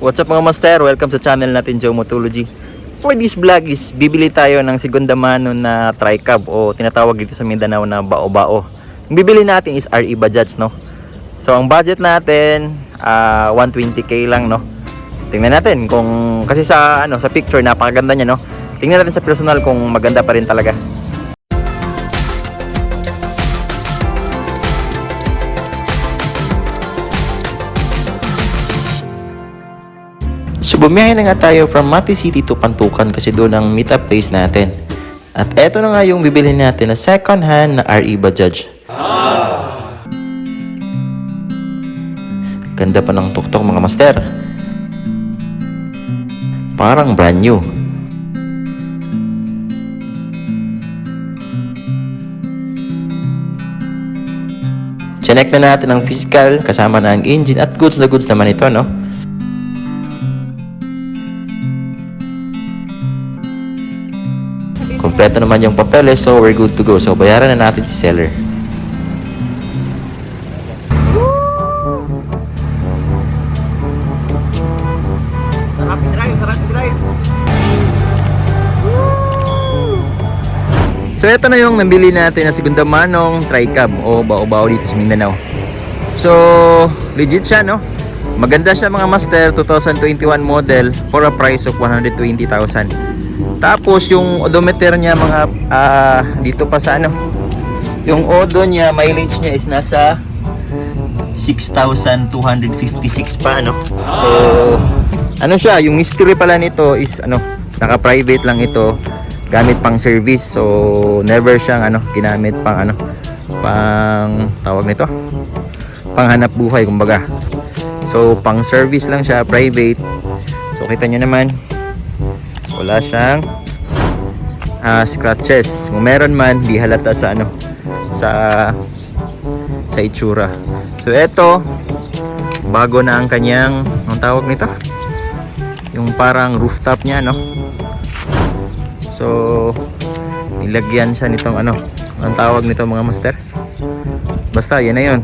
What's up mga master? Welcome sa channel natin Geomotology. For this vlog is bibili tayo ng segunda mano na tricab o tinatawag dito sa Mindanao na bao-bao. Ang bibili natin is RE Bajaj no. So ang budget natin ah, 120k lang no. Tingnan natin kung kasi sa ano sa picture napakaganda niya no. Tingnan natin sa personal kung maganda pa rin talaga. So bumiyahe na nga tayo from Mati City to Pantukan kasi doon ang meetup place natin. At eto na nga yung bibili natin na second hand na RE Bajaj. Ganda pa ng tuktok mga master. Parang brand new. Chinek na natin ang physical kasama na ang engine at goods na goods naman ito no. Kompleto naman yung papeles, so we're good to go. So, bayaran na natin si seller. Sarap drive, sarap drive. So, ito na yung nabili natin na segunda manong tricab o bao-bao dito sa Mindanao. So, legit siya, no? Maganda siya mga master, 2021 model for a price of 120,000. Tapos yung odometer niya mga ah, dito pa sa ano. Yung odo niya, mileage niya is nasa 6,256 pa ano. So ano siya, yung history pala nito is ano, naka-private lang ito gamit pang service. So never siyang ano, ginamit pang ano, pang tawag nito. Panghanap buhay kumbaga. So pang service lang siya, private. So kita nyo naman, wala siyang ah, scratches. Kung meron man di halata sa ano sa sa itsura. So eto bago na ang kanyang ang tawag nito? Yung parang rooftop niya no? So nilagyan siya nitong ano ang tawag nito mga master? Basta yan na yun.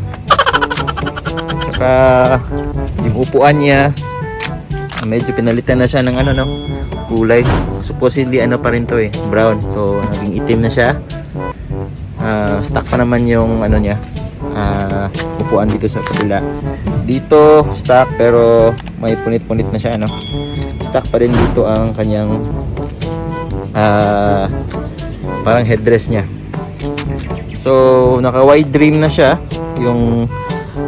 Saka yung upuan niya medyo pinalitan na siya ng ano no? Kulay. Supposedly ano pa rin to eh. Brown. So naging itim na siya. Ah, stock pa naman yung ano niya. Ah, upuan dito sa kabila. Dito stock pero may punit-punit na siya ano stock pa rin dito ang kanyang ah, parang headrest niya. So naka wide rim na siya yung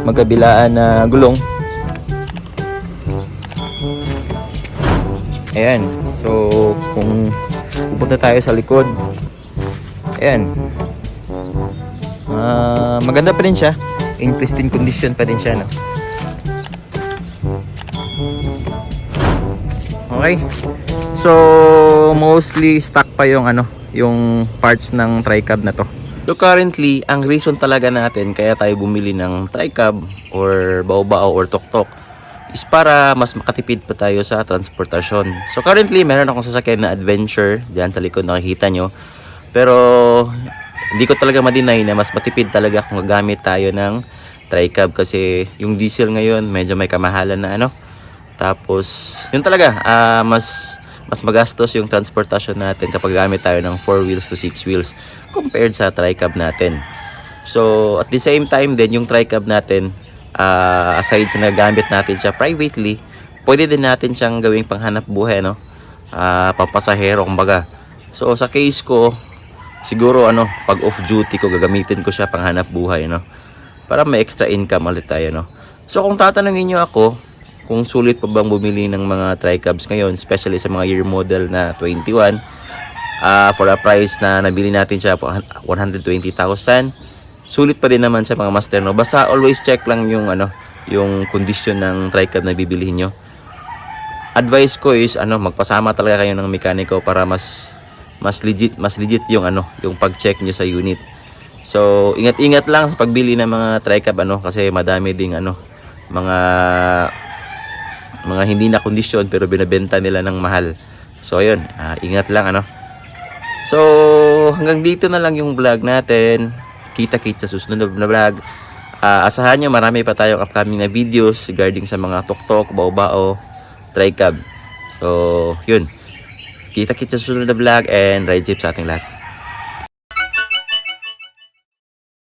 magkabilaan na gulong Ayan. So, kung pupunta tayo sa likod, ayan. Ah, maganda pa rin siya. In pristine condition pa din siya, no? Okay. So, mostly stock pa yung ano, yung parts ng tricab na to. So currently, ang reason talaga natin kaya tayo bumili ng tricab or bao-bao or tok-tok is para mas makatipid pa tayo sa transportasyon. So currently, meron akong sasakyan na adventure diyan sa likod nakikita nyo. Pero hindi ko talaga ma-deny na mas matipid talaga kung gagamit tayo ng tricab kasi yung diesel ngayon medyo may kamahalan na ano. Tapos, yun talaga, ah, mas mas magastos yung transportasyon natin kapag gamit tayo ng 4 wheels to 6 wheels compared sa tricab natin. So, at the same time din, yung tricab natin, ah, aside sa nagamit natin siya privately, pwede din natin siyang gawing panghanap buhay, no? Ah, pampasahero, kumbaga. So, sa case ko, siguro, ano, pag off duty ko, gagamitin ko siya panghanap buhay, no? Para may extra income ulit tayo, no? So, kung tatanungin nyo ako, kung sulit pa bang bumili ng mga tricabs ngayon, especially sa mga year model na 21, ah for a price na nabili natin siya po 120,000 sulit pa din naman siya mga master no? Basta always check lang yung ano yung condition ng tricab na bibilihin nyo. Advice ko is ano magpasama talaga kayo ng mekaniko para mas mas legit mas legit yung ano yung pag-check nyo sa unit. So ingat-ingat lang sa pagbili ng mga tricab ano kasi madami ding ano mga mga hindi na kondisyon pero binebenta nila ng mahal. So ayun ah, ingat lang ano. So, hanggang dito na lang yung vlog natin. Kita-kits sa susunod na vlog. Ah, asahan nyo, marami pa tayong upcoming na videos regarding sa mga tok-tok, bao-bao, tri-cab. So, yun. Kita-kita sa susunod na vlog and ride safe sa ating lahat.